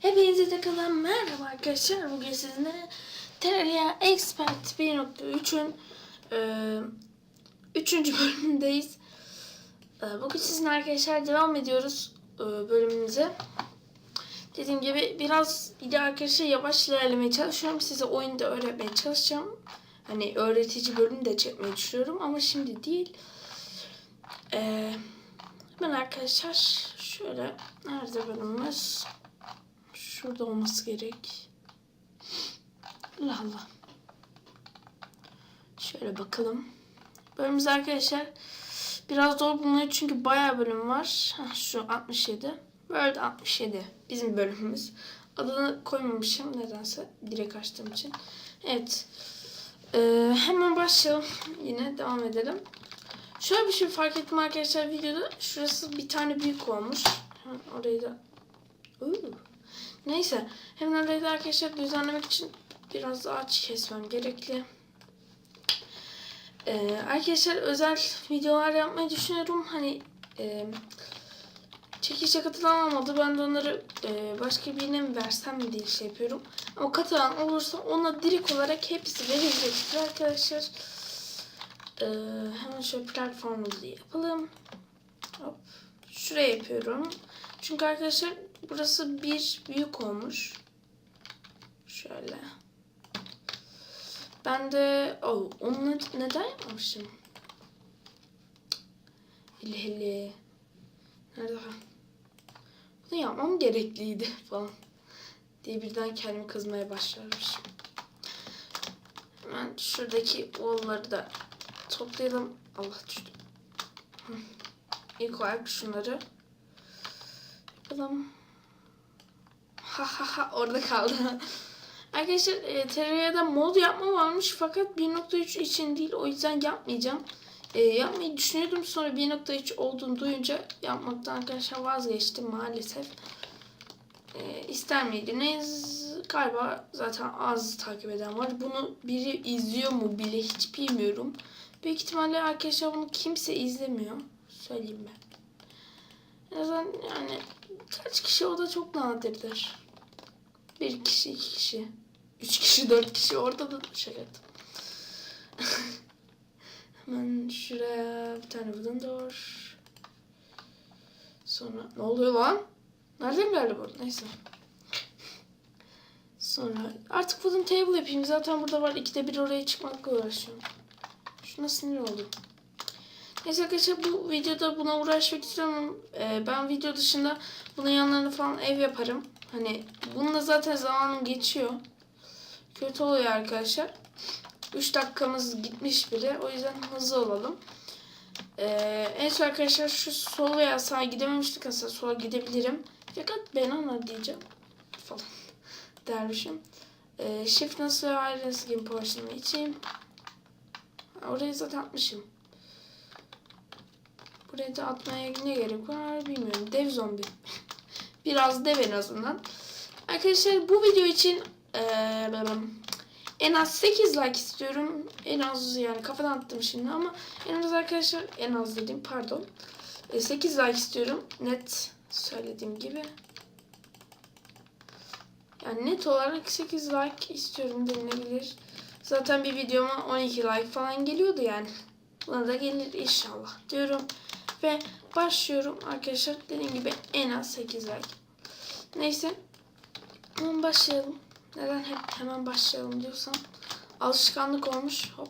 Hepinize tekrardan merhaba arkadaşlar. Bugün sizinle Terraria Expert 1.3'ün e, 3. bölümündeyiz. E, bugün sizinle arkadaşlar devam ediyoruz e, bölümümüze. Dediğim gibi biraz bir arkadaşlar yavaş ilerlemeye çalışıyorum. Size oyunda öğretmeye çalışacağım. Hani öğretici bölüm de çekmeyi düşünüyorum ama şimdi değil. E, hemen arkadaşlar şöyle nerede bölümümüz? Şurada olması gerek. Allah Allah. Şöyle bakalım. Bölümümüz arkadaşlar biraz zor bulunuyor çünkü bayağı bölüm var. Şu 67. Böyle 67. Bizim bölümümüz. Adını koymamışım nedense. Direkt açtığım için. Evet. Ee, hemen başlayalım. Yine devam edelim. Şöyle bir şey fark ettim arkadaşlar videoda. Şurası bir tane büyük olmuş. Orayı da... Oo. Neyse. Orayı da arkadaşlar düzenlemek için biraz ağaç kesmem gerekli. Ee, arkadaşlar özel videolar yapmayı düşünüyorum. Hani e, çekişe katılan olmadı. Ben de onları e, başka birine mi versem mi diye şey yapıyorum. Ama katılan olursa ona direkt olarak hepsi verilecektir arkadaşlar. Ee, hemen şöyle platformumuzu yapalım. Hop. Şuraya yapıyorum. Çünkü arkadaşlar burası bir büyük olmuş. Şöyle. Ben de oh, onu neden yapmamışım? Hele hele. Nerede? Bunu yapmam gerekliydi falan. Diye birden kendimi kızmaya başlarmışım. Hemen şuradaki oğulları da toplayalım. Allah düştü. İlk olarak şunları yapalım. Ha ha ha orada kaldı. Arkadaşlar e, Terraria'da mod yapma varmış fakat 1.3 için değil o yüzden yapmayacağım. E, yapmayı düşünüyordum sonra 1.3 olduğunu duyunca yapmaktan arkadaşlar vazgeçtim maalesef. E, ister miydiniz? Galiba zaten az takip eden var. Bunu biri izliyor mu bile hiç bilmiyorum. Büyük ihtimalle arkadaşlar bunu kimse izlemiyor. Söyleyeyim ben. En yani kaç kişi o da çok nadirdir. Bir kişi, iki kişi, üç kişi, dört kişi orada da şaka. Hemen şuraya bir tane wooden door. Sonra ne oluyor lan? Nereden geldi bu? Neyse. Sonra artık wooden table yapayım. Zaten burada var. İkide bir oraya çıkmakla uğraşıyorum. Şuna sinir oldum. Neyse arkadaşlar bu videoda buna uğraşmak istiyorum. Ee, ben video dışında bunun yanlarına falan ev yaparım. Hani bununla zaten zamanım geçiyor. Kötü oluyor arkadaşlar. 3 dakikamız gitmiş bile. O yüzden hızlı olalım. Ee, en son arkadaşlar şu sol veya sağa gidememiştik. Aslında sola gidebilirim. Fakat ben ona diyeceğim. Falan. Dermişim. Ee, shift nasıl ve ayrıntısı game potion'ı içeyim. Orayı zaten atmışım. Buraya da atmaya ne gerek var bilmiyorum. Dev zombi. Biraz dev en azından. Arkadaşlar bu video için eee, en az 8 like istiyorum. En az yani kafadan attım şimdi ama en az arkadaşlar en az dedim pardon. E, 8 like istiyorum. Net söylediğim gibi. Yani net olarak 8 like istiyorum denilebilir. Zaten bir videoma 12 like falan geliyordu yani. Buna da gelir inşallah diyorum. Ve başlıyorum arkadaşlar. Dediğim gibi en az 8 like. Neyse. Hemen başlayalım. Neden hep hemen başlayalım diyorsam. Alışkanlık olmuş. Hop.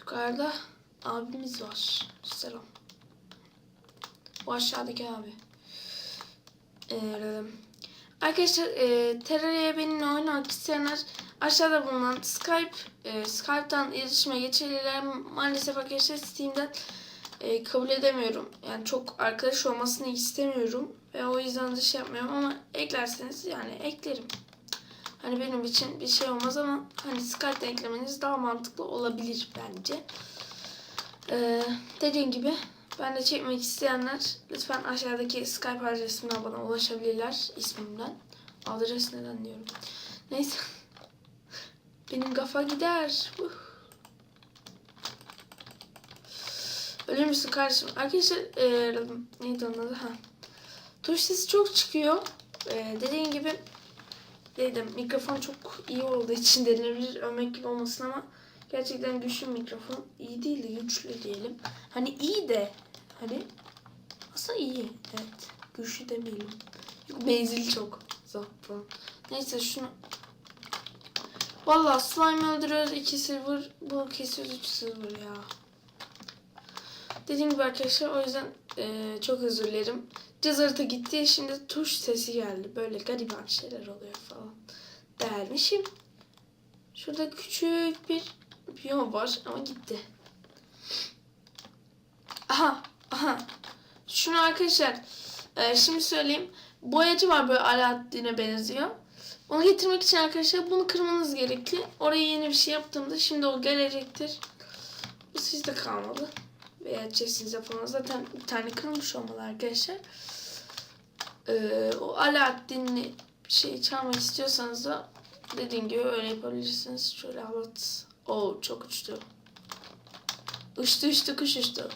Yukarıda abimiz var. Selam. Bu aşağıdaki abi. Ee, arkadaşlar e, Terraria'ya benimle oynamak isteyenler aşağıda bulunan Skype e, Skype'tan iletişime geçebilirler. Maalesef arkadaşlar Steam'den e, kabul edemiyorum. Yani çok arkadaş olmasını istemiyorum. Ve o yüzden de şey yapmıyorum ama eklerseniz yani eklerim. Hani benim için bir şey olmaz ama hani Skype'den eklemeniz daha mantıklı olabilir bence. Ee, dediğim gibi ben de çekmek isteyenler lütfen aşağıdaki Skype adresimden bana ulaşabilirler ismimden. Adres neden diyorum. Neyse. Benim kafa gider. Uh. Ölür müsün kardeşim? Arkadaşlar ee, neydi onun adı? Ha. Tuş sesi çok çıkıyor. Ee, dediğim gibi dedim mikrofon çok iyi olduğu için denilebilir övmek gibi olmasın ama gerçekten güçlü mikrofon. iyi değil de güçlü diyelim. Hani iyi de hani aslında iyi. Evet. Güçlü demeyelim. Yok menzili çok. Falan. Neyse şunu Valla slime öldürüyoruz 2 silver. Bu kesiyoruz 3 silver ya. Dediğim gibi arkadaşlar o yüzden eee, çok özür dilerim. Cızırtı gitti şimdi tuş sesi geldi. Böyle gariban şeyler oluyor falan. Dermişim. Şurada küçük bir biyom var ama gitti. Aha aha. Şunu arkadaşlar eee, şimdi söyleyeyim. Boyacı var böyle Alaaddin'e benziyor. Onu getirmek için arkadaşlar bunu kırmanız gerekli. Oraya yeni bir şey yaptığımda şimdi o gelecektir. Bu sizde kalmalı. Veya chestinize falan zaten bir tane kırılmış olmalı arkadaşlar. Ee, o Alaaddin'li şey çalmak istiyorsanız da dediğim gibi öyle yapabilirsiniz. Şöyle halat. Oo çok uçtu. Uçtu uçtu kuş uçtu.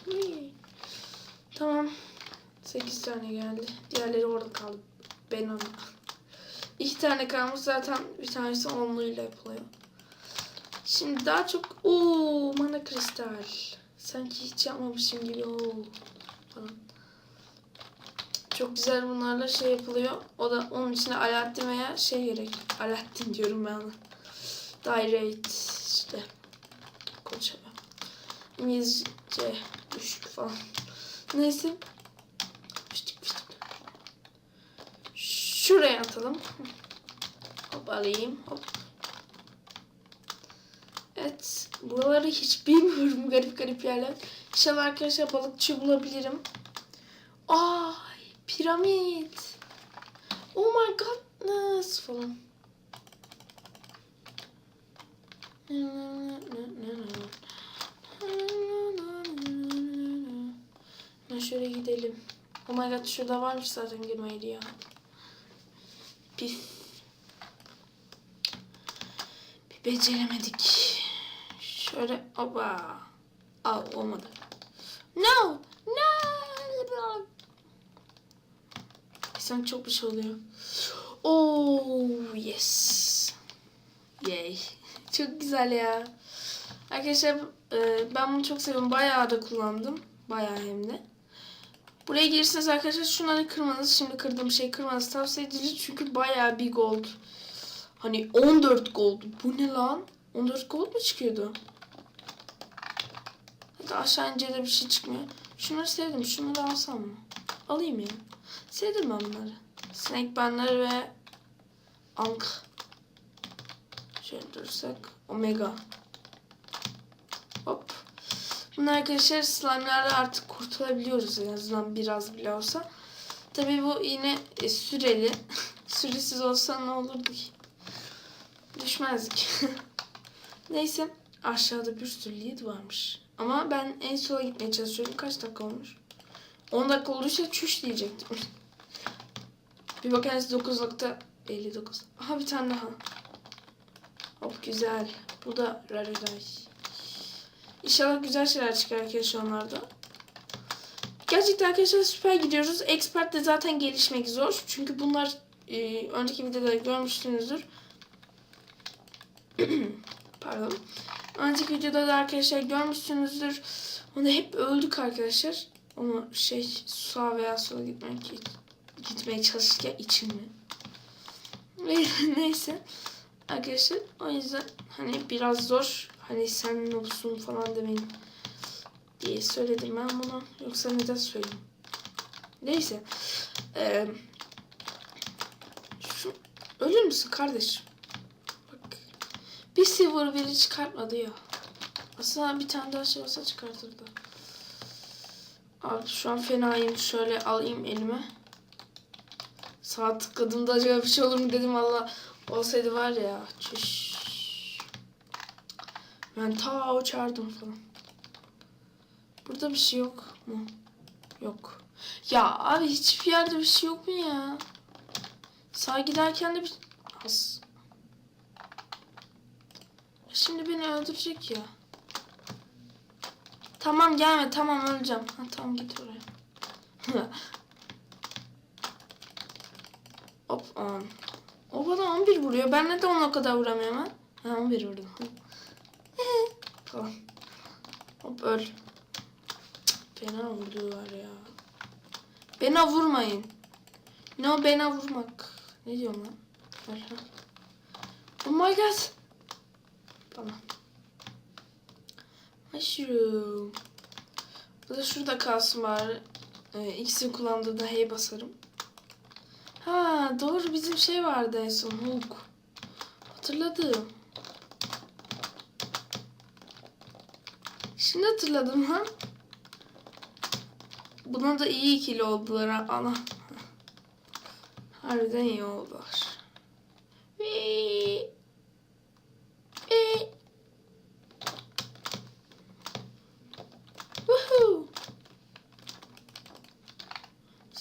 Tamam. 8 tane geldi. Diğerleri orada kaldı. Ben onu. İki tane kalmış zaten bir tanesi onluyla yapılıyor. Şimdi daha çok ooo mana kristal. Sanki hiç yapmamışım gibi ooo falan. Çok güzel bunlarla şey yapılıyor. O da onun içine Alaaddin veya şey gerek. Alaaddin diyorum ben ona. Direct işte. Konuşamıyorum. İngilizce düşük falan. Neyse. Fıştık fıştık. Şuraya atalım. Hop alayım. Hop. Evet. Buraları hiç bilmiyorum. Garip garip yerler. İnşallah arkadaşlar balıkçı bulabilirim. Ay piramit. Oh my godness falan. Ben şöyle gidelim. Oh my god şurada varmış zaten girmeydi ya. Pif. Bir beceremedik. Şöyle oba. Al olmadı. No. No. Sen çok bir şey oluyor. Oh yes. Yay. Çok güzel ya. Arkadaşlar e, ben bunu çok seviyorum. Bayağı da kullandım. Bayağı hem de. Buraya gelirseniz arkadaşlar şunları kırmanız. Şimdi kırdığım şey kırmanız tavsiye edilir. Çünkü bayağı bir gold. Hani 14 gold. Bu ne lan? 14 gold mu çıkıyordu? Aşağı ince de bir şey çıkmıyor. Şunları sevdim. Şunları alsam mı? Alayım ya. Sevdim ben bunları. Snake banları ve Ank. Şöyle durursak. Omega. Hop. Bunlar arkadaşlar slime'larla artık kurtulabiliyoruz en azından biraz bile olsa. Tabii bu yine e, süreli. Süresiz olsa ne olurdu ki? Düşmezdik. Neyse aşağıda bir sürü lead varmış. Ama ben en sola gitmeye çalışıyorum. Kaç dakika olmuş? 10 dakika olduysa çüş diyecektim. bir bakarız 9.59. Aha bir tane daha. Hop güzel. Bu da Rareday. İnşallah güzel şeyler çıkar arkadaşlar onlarda. Gerçekten arkadaşlar süper gidiyoruz. Expert de zaten gelişmek zor. Çünkü bunlar e, önceki videoda görmüşsünüzdür. Pardon. Önceki videoda da arkadaşlar görmüşsünüzdür. Onu hep öldük arkadaşlar. Onu şey sağa veya sola gitmek gitmeye çalışırken için mi? Neyse. Arkadaşlar o yüzden hani biraz zor. Hani sen olsun falan demeyin diye söyledim ben bunu. Yoksa neden söyleyeyim? Neyse. Ee, şu, ölür müsün kardeşim? Bir silver biri çıkartmadı ya. Aslında bir tane daha şey olsa çıkartırdı. Abi şu an fenayım. Şöyle alayım elime. Sağ tıkladığımda acaba bir şey olur mu dedim valla. Olsaydı var ya. Çüş. Ben ta uçardım falan. Burada bir şey yok mu? Yok. Ya abi hiçbir yerde bir şey yok mu ya? Sağ giderken de bir... As. Şimdi beni öldürecek ya. Tamam gelme tamam öleceğim. Ha, tamam git oraya. Hop 10. O bana 11 vuruyor. Ben neden ona kadar vuramıyorum ha? Ha 11 vurdum. tamam. Hop öl. Cık, Fena vurdular ya. Bana vurmayın. No bana vurmak. Ne diyorum lan? Oh my god. Tamam. Mushroom. Bu da şurada kalsın bari. Ee, X'i kullandığımda H basarım. Ha doğru bizim şey vardı en son Hulk. Hatırladım. Şimdi hatırladım lan. Buna da iyi ikili oldular ha. Ana. Harbiden iyi oldular. Vii.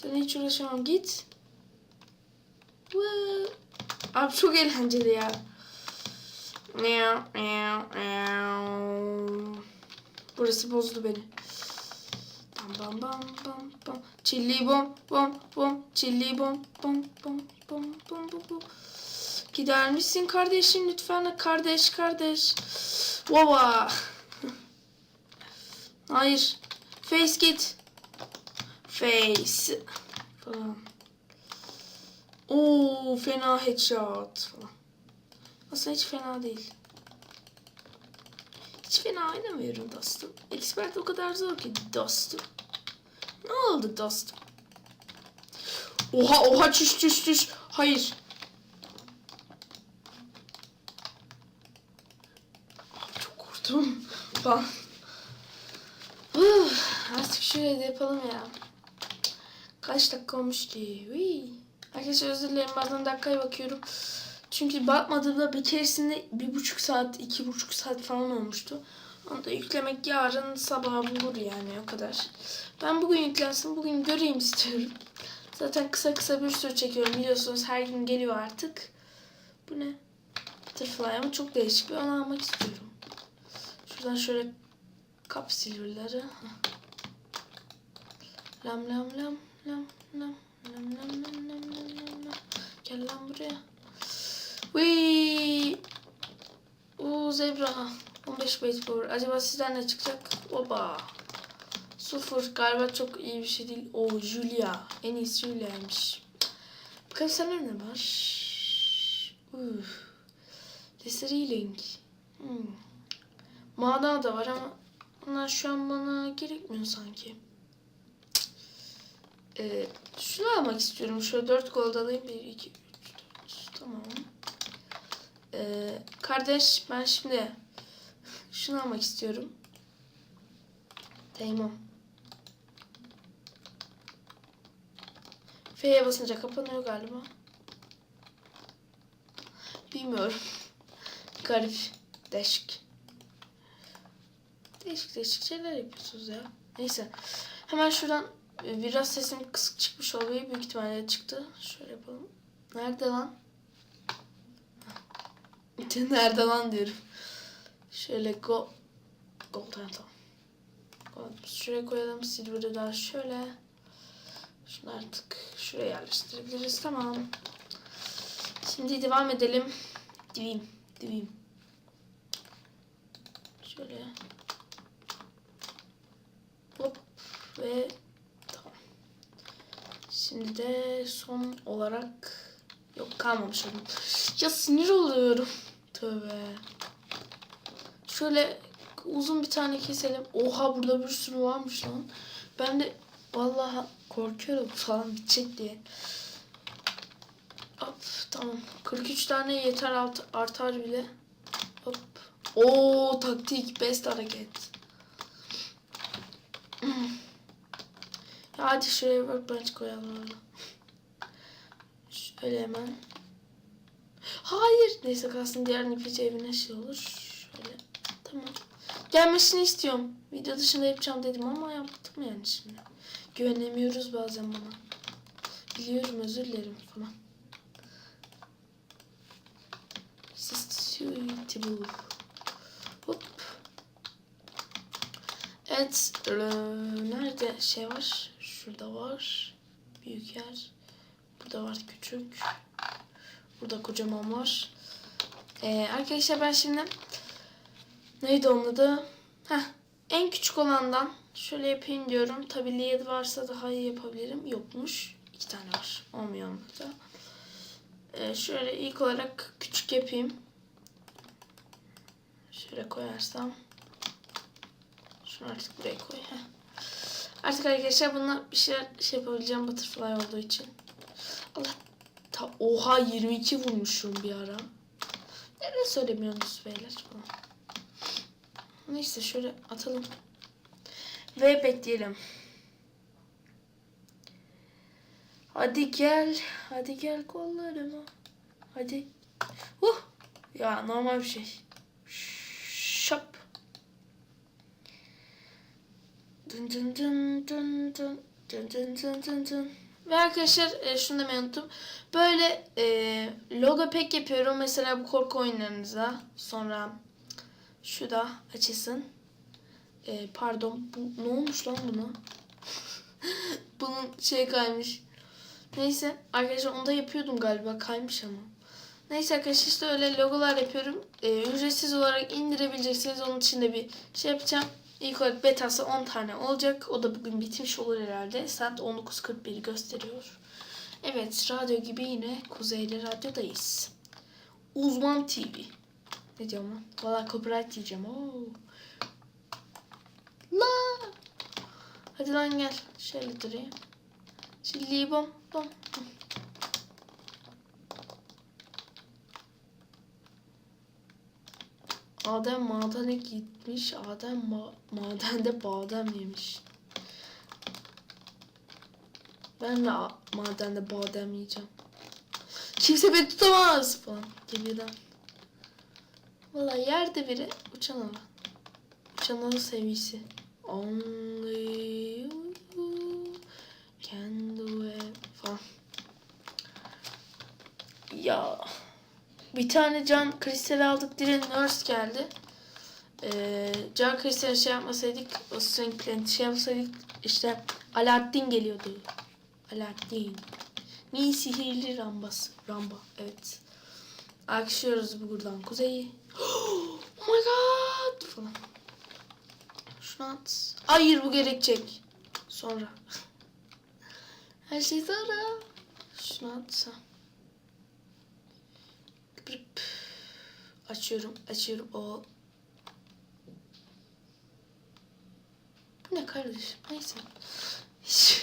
Sen hiç uğraşamam git. Woo. Abi çok eğlenceli ya. Burası bozdu beni. Bam bam bam bam bam. Çilli bom bom bom. Çilli bom bom bom bom bom bom bom. Gider misin kardeşim lütfen kardeş kardeş. Baba. Hayır. Face git. Face. Falan. Oo fena headshot falan. Aslında hiç fena değil. Hiç fena oynamıyorum dostum. Expert o kadar zor ki dostum. Ne oldu dostum? Oha oha çüş çüş çüş. Hayır. Çok korktum. Falan. Artık şöyle de yapalım ya. Kaç dakika olmuş ki? Uy. Arkadaşlar özür dilerim bazen dakikaya bakıyorum. Çünkü bakmadığımda bir keresinde bir buçuk saat, iki buçuk saat falan olmuştu. Onu da yüklemek yarın sabah bulur yani o kadar. Ben bugün yüklensin, bugün göreyim istiyorum. Zaten kısa kısa bir sürü çekiyorum biliyorsunuz her gün geliyor artık. Bu ne? Butterfly ama çok değişik bir onu almak istiyorum. Şuradan şöyle kap silverları. Hah. Lam lam lam Lam lam lam lam lam lam lam lam. Gel lan buraya. Uy. Uuu zebra. 15 base power. Acaba sizden ne çıkacak? Oba. Sıfır galiba çok iyi bir şey değil. O oh, Julia. En iyisi Julia'ymış. Bakalım senden ne var? Uf. Desert Healing. Hmm. Mana da var ama onlar şu an bana gerekmiyor sanki. Ee, şunu almak istiyorum. Şöyle 4 gold alayım. 1, 2, 3, 4. Tamam. Ee, kardeş ben şimdi şunu almak istiyorum. Tamam. F'ye basınca kapanıyor galiba. Bilmiyorum. Garip. Değişik. Değişik değişik şeyler yapıyorsunuz ya. Neyse. Hemen şuradan biraz sesim kısık çıkmış oluyor. Büyük ihtimalle çıktı. Şöyle yapalım. Nerede lan? Nerede lan diyorum. Şöyle go. Go tamam tamam. Go. Şuraya koyalım. Silver'ı da şöyle. Şunu artık şuraya yerleştirebiliriz. Tamam. Şimdi devam edelim. Divim. Divim. Şöyle. Hop. Ve. Şimdi de son olarak yok kalmamış onun. Ya sinir oluyorum. Tövbe. Şöyle uzun bir tane keselim. Oha burada bir sürü varmış lan. Ben de vallahi korkuyorum falan bitecek diye. Hop tamam. 43 tane yeter art, artar bile. Hop. Oo taktik best hareket. Hadi şuraya workbench koyalım öyle. Şöyle hemen. Hayır. Neyse kalsın diğer nipici evine şey olur. Şöyle. Tamam. Gelmesini istiyorum. Video dışında yapacağım dedim ama yaptım yani şimdi. Güvenemiyoruz bazen bana. Biliyorum özür dilerim falan. Suitable. Hop. Evet. Nerede şey var? Şurada var. Büyük yer. Burada var küçük. Burada kocaman var. Ee, arkadaşlar ben şimdi neydi onun adı? Heh, en küçük olandan şöyle yapayım diyorum. Tabi lead varsa daha iyi yapabilirim. Yokmuş. İki tane var. Olmuyor burada. Ee, şöyle ilk olarak küçük yapayım. Şöyle koyarsam. Şunu artık buraya koy. Heh. Artık arkadaşlar bununla bir şeyler şey yapabileceğim butterfly olduğu için. Allah. Ta, oha 22 vurmuşum bir ara. Neden söylemiyorsunuz beyler. Neyse şöyle atalım. Ve bekleyelim. Hadi gel. Hadi gel kollarıma. Hadi. Uh. Ya normal bir şey. Dın dın dın dın dın dın dın dın dın dın. Ve arkadaşlar e, şunu demeyi unuttum. Böyle e, logo pack yapıyorum. Mesela bu korku oyunlarınıza. Sonra şu da açılsın. E, pardon. Bu, ne olmuş lan buna? Bunun şey kaymış. Neyse arkadaşlar onu da yapıyordum galiba. Kaymış ama. Neyse arkadaşlar işte öyle logolar yapıyorum. E, ücretsiz olarak indirebileceksiniz. Onun için de bir şey yapacağım. İlk olarak betası 10 tane olacak. O da bugün bitmiş olur herhalde. Saat 19.41 gösteriyor. Evet radyo gibi yine Kuzeyli Radyo'dayız. Uzman TV. Ne diyorum lan? Valla copyright diyeceğim. Oo. La. Hadi lan gel. Şöyle durayım. Şimdi bom bom. Adem madene gitmiş. Adem ma madende badem yemiş. Ben de madende badem yiyeceğim. Kimse beni tutamaz falan. Gemiden. Valla yerde biri uçan alan. Uçan alan sevgisi. Only you can do it falan. Ya. Bir tane can kristal aldık. Diren nurse geldi. Ee, can kristal şey yapmasaydık o plant şey yapmasaydık işte Alaaddin geliyordu. Alaaddin. Mi sihirli rambası. Ramba. Evet. Akışıyoruz buradan kuzeyi. Oh my god falan. Şunu at. Hayır bu gerekecek. Sonra. Her şey sonra. Şunu atsam. Açıyorum, açıyorum. O. Bu ne kardeşim? Neyse. Hiç,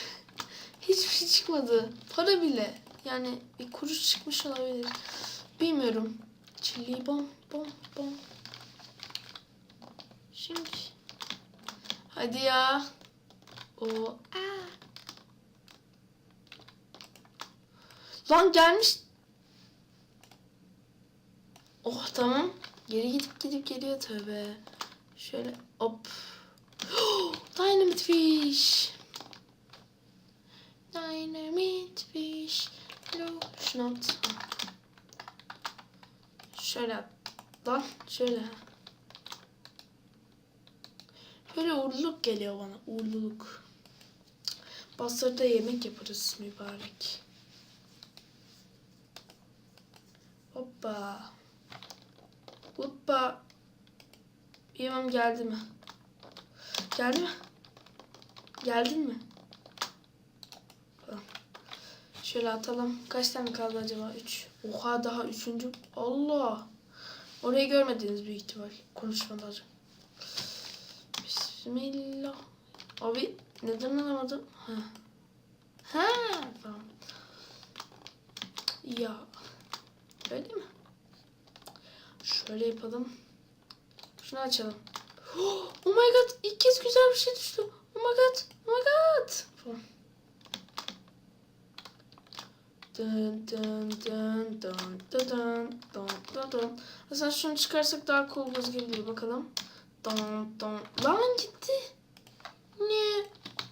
hiçbir şey çıkmadı. Para bile. Yani bir kuruş çıkmış olabilir. Bilmiyorum. Çili bom bom bom. Şimdi. Hadi ya. O. Aa. Lan gelmiş. Oh tamam. Geri gidip gidip geliyor tövbe. Şöyle hop. Dynamite fish. Dynamite fish. Lotion at. Şöyle. Lan şöyle. Böyle uğurluluk geliyor bana. Uğurluluk. Basırda yemek yaparız mübarek. Hoppa. Hoppa. Yemem geldi mi? Geldi mi? Geldin mi? Şöyle atalım. Kaç tane kaldı acaba? 3. Oha daha üçüncü. Allah. Orayı görmediniz büyük ihtimal. Konuşmadan. Bismillah. Abi neden alamadım? Ha. Ha. Tamam. Ya. Öyle mi? Şöyle yapalım. Şunu açalım. Oh my god. İlk kez güzel bir şey düştü. Oh my god. Oh my god. Dın dın dın dın dın dın dın dın. Mesela şunu çıkarsak daha cool gözükebilir bakalım. Dın dın. Lan gitti. Niye?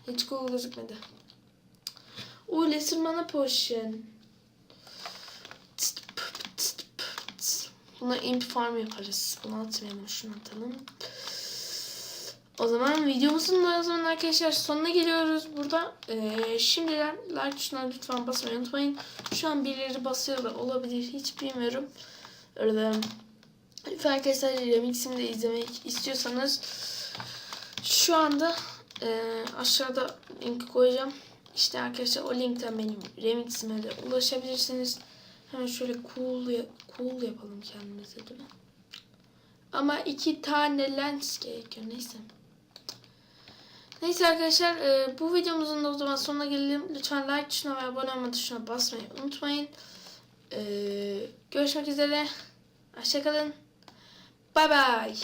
Hiç cool gözükmedi. Uuu Lesirman'a potion. Buna imp farm yaparız. Bunu atmayalım. Şunu atalım. O zaman videomuzun da zaman arkadaşlar sonuna geliyoruz burada. Ee, şimdiden like tuşuna lütfen basmayı unutmayın. Şu an birileri basıyor da olabilir hiç bilmiyorum. Öyle lütfen arkadaşlar remiximi de izlemek istiyorsanız şu anda e, aşağıda linki koyacağım. İşte arkadaşlar o linkten benim remixime de ulaşabilirsiniz. Hemen şöyle cool, cool yapalım kendimize değil mi? Ama iki tane lens gerekiyor neyse. Neyse arkadaşlar e, bu videomuzun da o zaman sonuna gelelim. Lütfen like tuşuna ve abone olma tuşuna basmayı unutmayın. E, görüşmek üzere. Hoşçakalın. Bye bye.